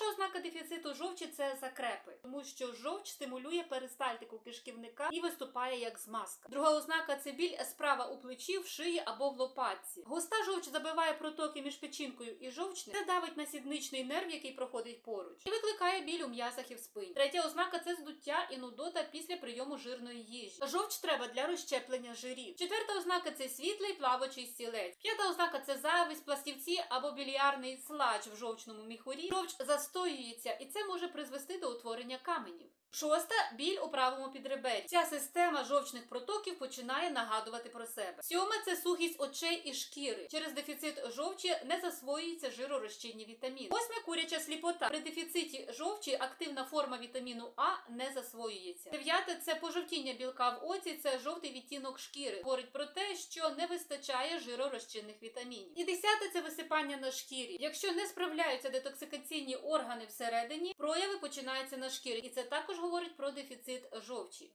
Перша ознака дефіциту жовчі це закрепи, тому що жовч стимулює перистальтику кишківника і виступає як змазка. Друга ознака це біль справа у плечі, в шиї або в лопатці. Густа жовч забиває протоки між печінкою і жовчним. Це давить на сідничний нерв, який проходить поруч, і викликає біль у м'язах і в спині. Третя ознака це здуття і нудота після прийому жирної їжі. Жовч треба для розщеплення жирів. Четверта ознака це світлий плавучий стілець. П'ята ознака це зависть, пластівці або біліарний слач в жовчному міхурі. Жовч застоюється, і це може призвести до утворення каменів. Шоста біль у правому підребері. Ця система жовчних протоків починає нагадувати про себе. Сьоме це сухість очей і шкіри. Через дефіцит жовчі не засвоюються жиророзчинні вітаміни. Восьме куряча сліпота. При дефіциті жовчі активна форма вітаміну А не засвоюється. Дев'яте це пожовтіння білка в оці, це жовтий відтінок шкіри. Говорить про те, що не вистачає жиророзчинних вітамінів. І десяте це висипання на шкірі. Якщо не справляються детоксикаційні органи всередині, прояви починаються на шкірі, і це також говорить про дефіцит жовчі.